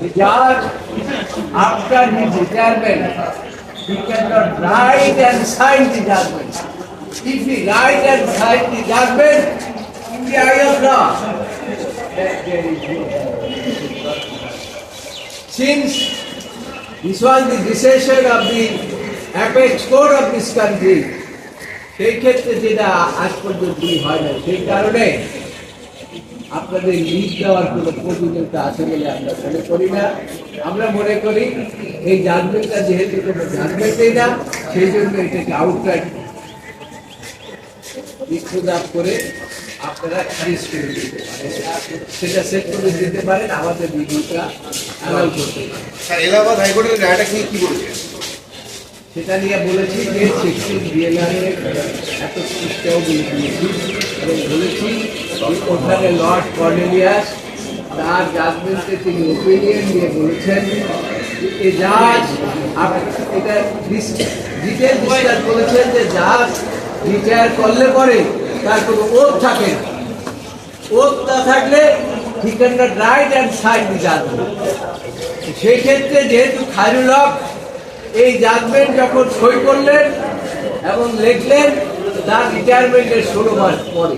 The judge, after his retirement, he cannot write and sign the judgment. If he write and sign the judgment, in the eye of law, that there is no Since this was the decision of the apex court of this country, সেই ক্ষেত্রে যেটা আজ পর্যন্ত হয় না সেই কারণে আপনাদের লিড দেওয়ার কোনো প্রয়োজনীয়তা আছে বলে আমরা মনে করি না। আমরা মনে করি এই জাজমেন্টটা যেহেতু কোনো জাজমেন্টই না সেই জন্য এটাকে আউটরাইট ইস্তদাপ করে আপনারা খারিজ করে দিতে পারেন। সেটা সেট করে দিতে পারেন আমাদের ভিডিওটা অ্যালাউ করতে পারেন। স্যার এলাহাবাদ হাইকোর্টের রায়টা কি কি বলেছে? সেটা নিয়ে বলেছি যে সিক্সটিন বিএলআরে এত সুষ্ঠুও বলে দিয়েছি এবং বলেছি ওখানে লর্ড কর্নেলিয়াস, তার জাজমেন্টে তিনি ওপিনিয়ন দিয়ে বলেছেন এ জাজ এটা ডিটেল ডিসকাস বলেছেন যে জাজ রিটায়ার করলে পরে তার কোনো ওত থাকে ওত না থাকলে he can not write and sign the judgment সেই ক্ষেত্রে যেহেতু খায়রুল হক এই জাজমেন্ট যখন সই করলেন এবং লিখলেন, তার রিটায়ারমেন্টের ষোলো মাস পরে।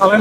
of